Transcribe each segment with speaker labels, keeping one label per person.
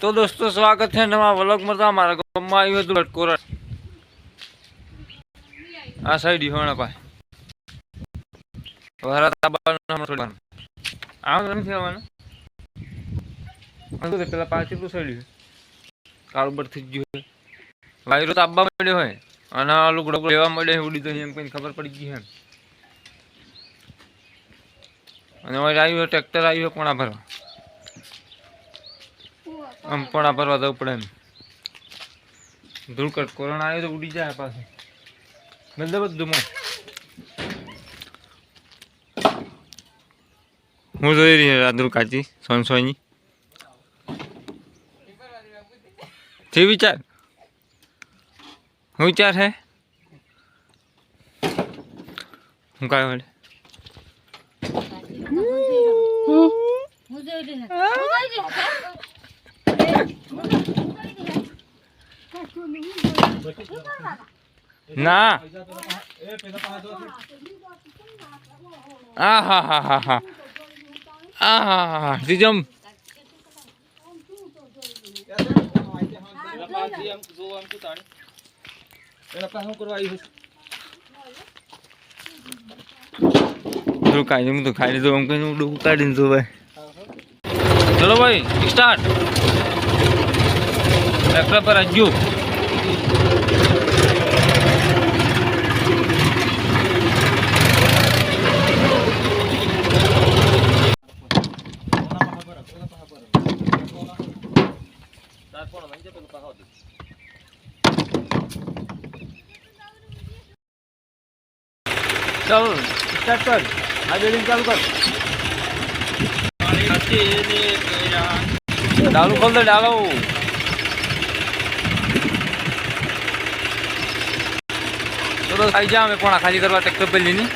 Speaker 1: તો દોસ્તો, સ્વાગત છે નવા વ્લોગમાં તો મારા ગામમાં આવ્યું હતું લટકોર આ સાઈડ હોણા વારમાં. નથી આવવાનું. પેલા પાછળ સાઈડ કાળુબર થઈ ગયું વાયરો તો આબા મળ્યો હોય. અને આ લુગડો લેવા મળે ઉડી તો એમ કઈ ખબર પડી ગઈ એમ અને આવ્યું ટ્રેક્ટર આવ્યું કોણા ભરવા. આમ પોણા ભરવા જવું પડે એમ. ધૂળકટ કોરોના આવ્યો તો ઉડી જાય પાછું. બધા બધું મો હું જોઈ રહી રાધુર કાચી, સોનસોની. થી વિચાર? હું વિચાર હે? હું કાય વળે? ના. આ હા હા હા હા. આ હા હા હા. જીજમ કાઢી ખાઈ લીધું એમ કહીને કાઢીને જો ભાઈ ચલો ભાઈ સ્ટાર્ટ ટ્રેક્ટર પર આજુ ચાલો સ્ટાર્ટ કર આ બિલ્ડિંગ ચાલુ કર ડાલું ખોલ તો ડાલો ચલો ખાઈ જા અમે પણ ખાલી કરવા ટ્રેક્ટર પેલી ની.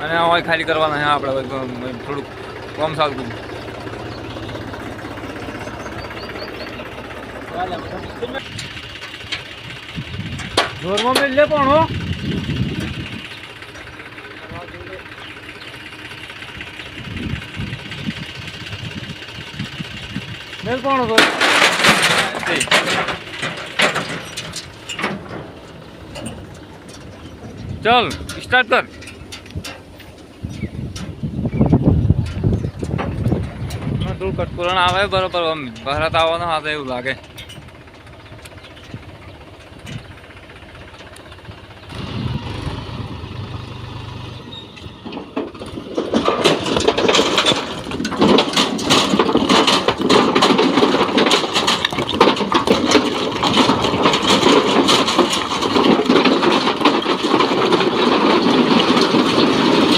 Speaker 1: અને હવે ખાલી કરવાના હા આપણે થોડુંક કોમ સારું જોરમાં મેળ લે પણ હો. મેલ પણ ચલ સ્ટાર્ટ કર. તું કટકોરણ આવે બરોબર આમ ભરત આવવાનો હાથે એવું લાગે.